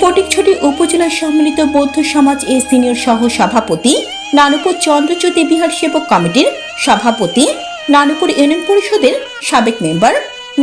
ফটিকছড়ি উপজেলা সম্মিলিত বৌদ্ধ সমাজ এ সিনিয়র সহ সভাপতি নানুপুর চন্দ্রজ্যোতি বিহার সেবক কমিটির সভাপতি, নানুপুর ইউনিয়ন পরিষদের সাবেক মেম্বার,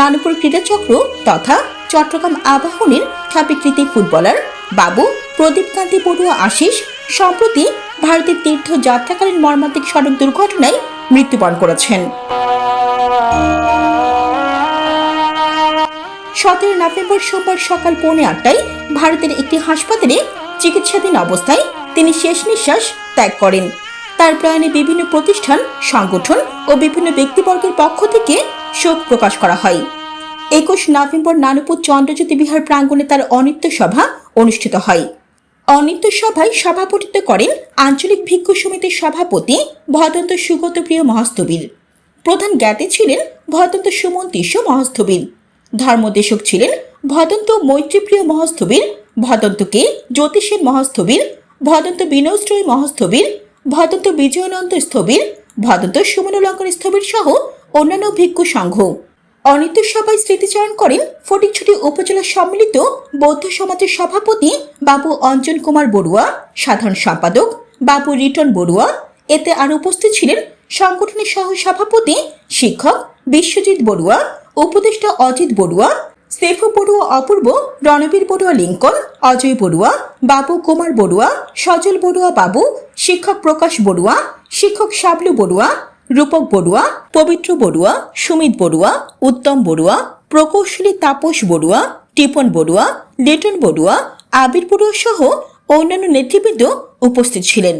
নানুপুর ক্রীড়াচক্র তথা চট্টগ্রাম আবাহনীর খ্যাপিকৃতি ফুটবলার বাবু প্রদীপ কান্তি বড়ুয়া আশিস সম্প্রতি ভারতের তীর্থ যাত্রাকালীন মর্মান্তিক সড়ক দুর্ঘটনায় মৃত্যুবরণ করেছেন। সতেরো নভেম্বর সোমবার সকাল পৌনে আটটায় ভারতের একটি হাসপাতালে চিকিৎসাধীন অবস্থায় তিনি শেষ নিঃশ্বাস ত্যাগ করেন। তার প্রয়াণে বিভিন্ন প্রতিষ্ঠান, সংগঠন ও বিভিন্ন ব্যক্তিবর্গের পক্ষ থেকে শোক প্রকাশ করা হয়। একুশ নভেম্বর নানুপুর চন্দ্রজ্যোতি বিহার প্রাঙ্গণে তার অনিত্য সভা অনুষ্ঠিত হয়। অনিত্য সভায় সভাপতিত্ব করেন আঞ্চলিক ভিক্ষু সমিতির সভাপতি ভদন্ত সুগত প্রিয় মহাস্তবীর প্রধান জ্ঞাতে ছিলেন ভদন্ত সুমন্তিষ্য মহাস্তবীর ধর্মদেশক ছিলেন ভদন্ত মৈত্রীপ্রিয় মহাস্থবির ভদন্তকে জ্যোতিষের মহাস্থবির ভদন্ত বিনয়শ্রয় মহাস্থবির ভদন্ত বিজয়ানন্দ স্থবির, ভদন্ত সুমনোলঙ্কন স্থবির সহ অন্যান্য ভিক্ষু সংঘ। অনিত্য সভায় স্মৃতিচারণ করেন ফটিকছড়ি উপজেলা সম্মিলিত বৌদ্ধ সমাজের সভাপতি বাবু অঞ্জন কুমার বড়ুয়া, সাধারণ সম্পাদক বাবু রিটন বড়ুয়া। এতে আর উপস্থিত ছিলেন সংগঠনের সহ সভাপতি শিক্ষক বিশ্বজিৎ বড়ুয়া উপদেষ্টা অজিত বড়ুয়া, সেফু বড়ুয়া অপূর্ব, রণবীর বড়ুয়া লিঙ্কন, অজয় বড়ুয়া, বাবু কুমার বড়ুয়া, সজল বড়ুয়া বাবু, শিক্ষক প্রকাশ বড়ুয়া, শিক্ষক শাবলু বড়ুয়া, রূপক বড়ুয়া, পবিত্র বড়ুয়া, সুমিত বড়ুয়া, উত্তম বড়ুয়া, প্রকৌশলী তাপস বড়ুয়া, টিপন বড়ুয়া, লিটন বড়ুয়া, আবির বড়ুয়া সহ অন্যান্য নেতৃবৃন্দ উপস্থিত ছিলেন।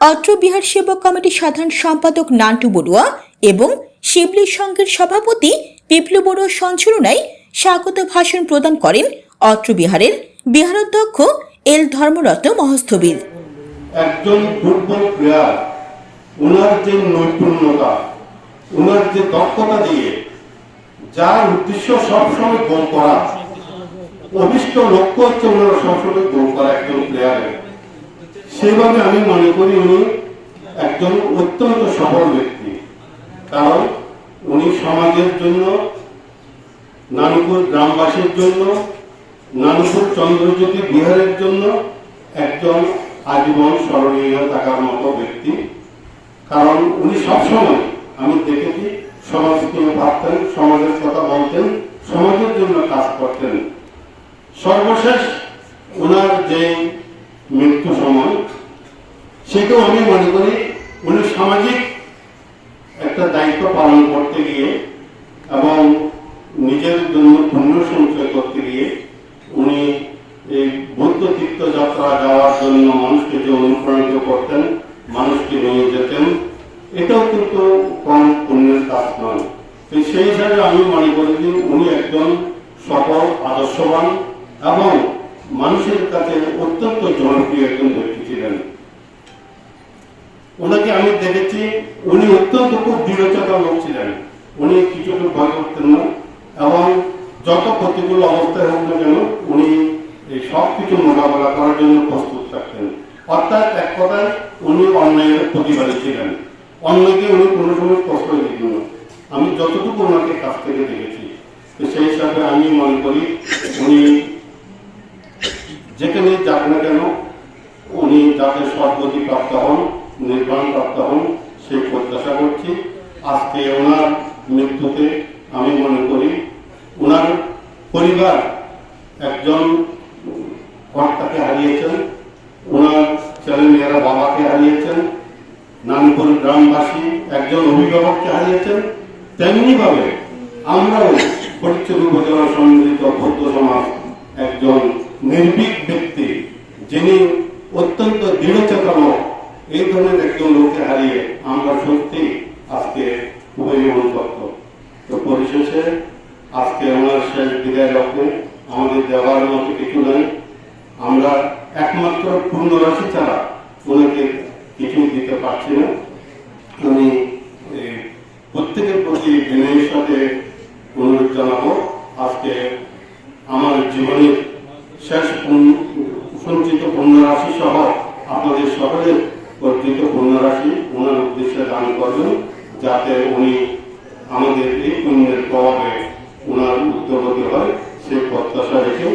অত্র বিহার সেবক কমিটির সাধারণ সম্পাদক নান্টু বড়ুয়া এবং শিবলি সংঘের সভাপতি বিপ্লব বড়ুয়া সঞ্চালনায় স্বাগত ভাষণ প্রদান করেন অত্র বিহারের বিহারাধ্যক্ষ এল ধর্মরত্ন মহস্থবির। একজন ফুটবল প্লেয়ার ওনার যে নৈপুণ্যতা ওনার যে দক্ষতা দিয়ে যার উদ্দেশ্য সবসময় গোল করা, অভিষ্ট লক্ষ্য হচ্ছে ওনার সবসময় গোল করা একজন প্লেয়ারের সেইভাবে আমি মনে করি উনি একজন অত্যন্ত সফল ব্যক্তি। কারণ উনি সমাজের জন্য, নানুপুর গ্রামবাসীর জন্য, নানুপুর চন্দ্রজ্যোতি বিহারের জন্য একজন আজীবন স্মরণীয় থাকার মতো ব্যক্তি। কারণ উনি সবসময়, আমি দেখেছি সমাজকে ভাবতেন, সমাজের কথা বলতেন, সমাজের জন্য কাজ করতেন। সর্বশেষ ওনার যে মৃত্যু সময় সেটাও আমি মনে করি উনি সামাজিক একটা দায়িত্ব পালন করতে গিয়ে এবং নিজের জন্য পুণ্য সঞ্চয় করতে গিয়ে উনি এই বৌদ্ধ তীর্থযাত্রা যাওয়ার জন্য মানুষকে যে অনুপ্রাণিত করতেন, মানুষকে নিয়ে যেতেন, এটাও কিন্তু কম পুণ্যের কাজ নয়। সেই হিসাবে আমি মনে করি যে উনি একজন সফল, আদর্শবান এবং মানুষের কাছে অত্যন্ত জনপ্রিয় একজন ব্যক্তি ছিলেন। ওনাকে আমি দেখেছি, উনি অত্যন্ত খুব দৃঢ়চেতা লোক ছিলেন। উনি কিছুকে ভয় করতেন না এবং যত প্রতিকূল অবস্থায় হোক না কেন, উনি এই সব কিছু মোকাবেলা করার জন্য প্রস্তুত থাকতেন। অর্থাৎ এক কথায়, উনি অন্যায়ের প্রতিবাদী ছিলেন। অন্যকে উনি কোনো সময় প্রশ্রয় দিতেন না। আমি যতটুকু ওনাকে কাছ থেকে দেখেছি, তো সেই হিসাবে আমি মনে করি উনি যেখানে যাক না কেন, উনি যাতে সদ্গতি প্রাপ্ত হন নির্বাণ প্রাপ্ত হন সেই প্রত্যাশা করছি আজকে ওনার মৃত্যুতে আমি মনে করি ওনার পরিবার একজন কর্তাকে হারিয়েছেন, ওনার ছেলে মেয়েরা বাবাকে হারিয়েছেন, নানপুর গ্রামবাসী একজন অভিভাবককে হারিয়েছেন তেমনি ভাবে আমরাও পরিচ্ছন্ন উপজেলা সম্মিলিত বৌদ্ধ সমাজ একজন নির্ভীক ব্যক্তি যিনি অত্যন্ত দৃঢ়চেতা লোক এই ধরনের একজন লোককে হারিয়ে আমরা সত্যি আজকে খুবই অনুতপ্ত তো পরিশেষে আজকে ওনার শেষ বিদায় লগ্নে আমাদের দেওয়ার মতো কিছু নেই। আমরা একমাত্র পূর্ণ রাশি ছাড়া ওনাকে কিছু দিতে পারছি না। আমি প্রত্যেকের প্রতি বিনয়ের সাথে অনুরোধ জানাব, আজকে আমার জীবনের শেষ সঞ্চিত পুণ্যরাশি সহ আপনাদের সকলের অর্জিত পুণ্যরাশি ওনার উদ্দেশ্যে দান করবেন। যাতে উনি আমাদের এই পুণ্যের প্রভাবে ওনার উদ্যোগতি হয়, সেই প্রত্যাশা রেখে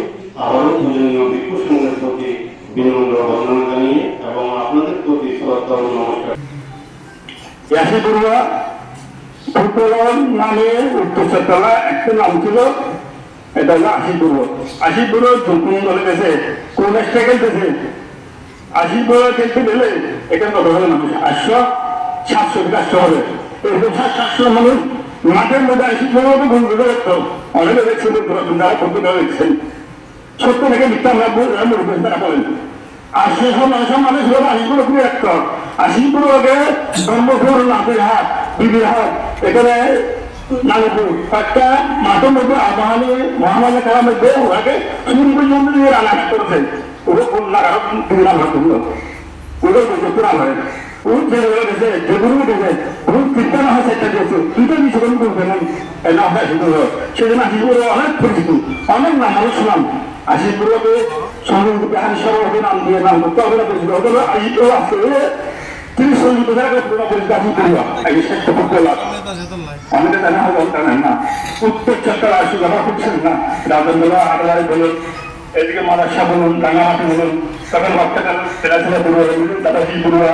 আবারও পূজনীয় ভিক্ষু সংঘের প্রতি বিনম্র বন্দনা জানিয়ে এবং আপনাদের প্রতি শ্রদ্ধা নমস্কার। নামে উত্তরতলা একটা নাম ছিল, এটা হলো আশি বড়ুয়া আশি বড়ুয়া কোন দলে গেছে, কোন একটা খেলতেছে? আশি বড়ুয়া খেলতে গেলে এখানে কত হবে মানুষ? আটশো, সাতশো থেকে হবে? এরকম সাত সাতশো মানুষ মাঠের মধ্যে আশি বড়ুয়াকে ভুল করে রাখতো অনেকে দেখছেন যারা ফুটবল দেখছেন সত্য থেকে মিথ্যা তারা বলেন আর সেসব মানুষের মানুষ হলো আশিপুর পুরো একটা আশিপুর আগে ব্রহ্মপুর নাথের হাট বিবির হাট এখানে নাগপুর একটা করবে অনেক পরিচিত অনেক নাম মানুষ শুনলাম আশিপুরকে সংযুক্ত বিহার সভাপতি নাম দিয়ে নাম করতে হবে না পরিচিত হতে হবে আশিপুর আসতে হলে তিনি সংযুক্ত থাকা পুরো পরিচিত আশিপুর এই শ্রেষ্ঠ ফুটবল অনেকে জানা হয় জানেন না উত্তর চট্টগ্রাম আসি ব্যবহার করছেন না রাজেন্দ্র আদালয় বলুন এদিকে মাদাসা বলুন পড়ুয়া বলুন দাদাজি পড়ুয়া